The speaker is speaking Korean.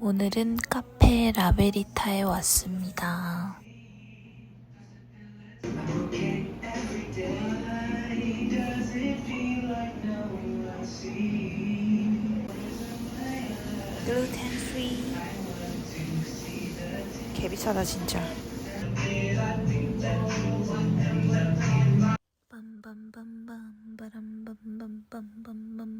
오늘은 카페 라베리타에 왔습니다. 글루텐 프리 개비싸다 진짜. 빰빰빰빰 바람 빰빰빰빰.